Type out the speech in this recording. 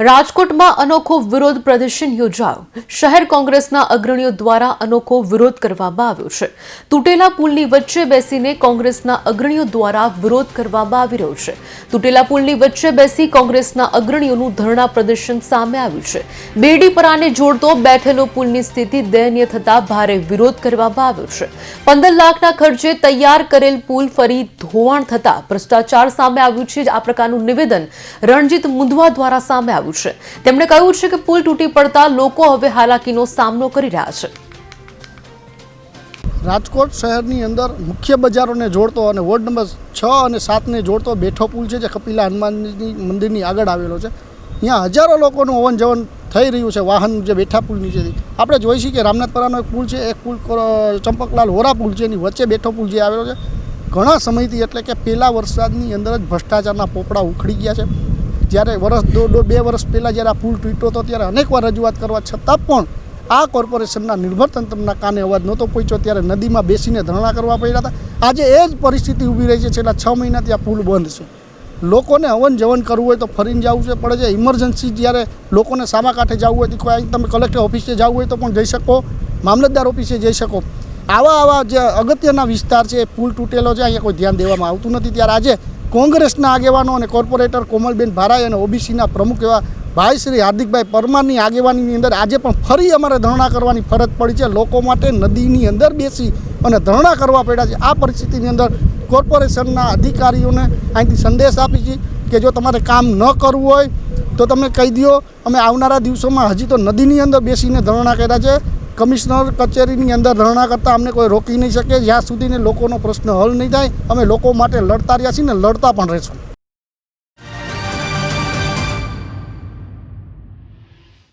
રાજકોટમાં અનોખો વિરોધ પ્રદર્શન યોજાયો. શહેર કોંગ્રેસના અગ્રણીઓ દ્વારા અનોખો વિરોધ કરવામાં આવ્યો છે. તૂટેલા પુલની વચ્ચે બેસીને કોંગ્રેસના અગ્રણીઓ દ્વારા વિરોધ કરવામાં આવી રહ્યો છે. તૂટેલા પુલની વચ્ચે બેસી કોંગ્રેસના અગ્રણીઓનું ધરણા પ્રદર્શન સામે આવ્યું છે. બેડીપરાને જોડતો બેઠેલો પુલની સ્થિતિ દયનીય થતા ભારે વિરોધ કરવામાં આવ્યો છે. પંદર લાખના ખર્ચે તૈયાર કરેલ પુલ ફરી ધોવાણ થતા ભ્રષ્ટાચાર સામે આવ્યું છે. આ પ્રકારનું નિવેદન રણજીત મુંદવા દ્વારા સામે આવ્યું છે. તેમણે કહ્યું છે કે પુલ તૂટી પડતા લોકો હવે હાલાકીનો સામનો કરી રહ્યા છે. રાજકોટ શહેરની અંદર મુખ્ય બજારોને જોડતો અને વોર્ડ નંબર છ અને સાતને જોડતો બેઠો પુલ છે જે કપિલા હનુમાનજી મંદિરની આગળ આવેલો છે. અહીંયા હજારો લોકોનું અવન જવન થઈ રહ્યું છે વાહન જે બેઠા પુલ નીચેથી. આપણે જોઈ છીએ કે રામનાથપરાનો એક પુલ છે, એક પુલ ચંપકલાલ હોરા પુલ છે, એની વચ્ચે બેઠો પુલ જે આવેલો છે. ઘણા સમયથી એટલે કે પહેલાં વરસાદની અંદર જ ભ્રષ્ટાચારના પોપડા ઉખડી ગયા છે. જ્યારે વર્ષ દોઢ બે વર્ષ પહેલાં જ્યારે આ પુલ તૂટ્યો હતો ત્યારે અનેકવાર રજૂઆત કરવા છતાં પણ આ કોર્પોરેશનના નિર્ભર તંત્રના કાને અવાજ નહોતો પહોંચ્યો. ત્યારે નદીમાં બેસીને ધરણા કરવા પડ્યા હતા. આજે એ જ પરિસ્થિતિ ઊભી રહી છે. છેલ્લા છ મહિનાથી આ પુલ બંધ છે. લોકોને અવન જવન કરવું હોય તો ફરીને જવું છે. પડે છે ઇમરજન્સી જ્યારે લોકોને સામા કાંઠે જવું હોય તો કોઈ તમે કલેક્ટર ઓફિસે જવું હોય તો પણ જઈ શકો. મામલતદાર ઓફિસે જઈ શકો. આવા આવા જે અગત્યના વિસ્તાર છે, એ પુલ તૂટેલો છે. અહીંયા કોઈ ધ્યાન દેવામાં આવતું નથી. ત્યારે આજે કોંગ્રેસના આગેવાનો અને કોર્પોરેટર કોમલબેન ભારાઈ અને ઓબીસીના પ્રમુખ એવા ભાઈ શ્રી હાર્દિકભાઈ પરમારની આગેવાનીની અંદર આજે પણ ફરી અમારે ધરણા કરવાની ફરજ પડી છે. લોકો માટે નદીની અંદર બેસી અને ધરણા કરવા પડ્યા છે. આ પરિસ્થિતિની અંદર કોર્પોરેશનના અધિકારીઓને અહીંથી સંદેશ આપી છે કે જો તમારે કામ ન કરવું હોય તો તમે કહી દો અમે આવનારા દિવસોમાં હજી તો નદીની અંદર બેસીને ધરણા કર્યા છે. કમિશનર કચેરીની અંદર ધરણા કરતાં અમને કોઈ રોકી નહીં શકે. જ્યાં સુધીને લોકોનો પ્રશ્ન હલ નહીં થાય, અમે લોકો માટે લડતા રહ્યા છીએ ને લડતા પણ રહીશું.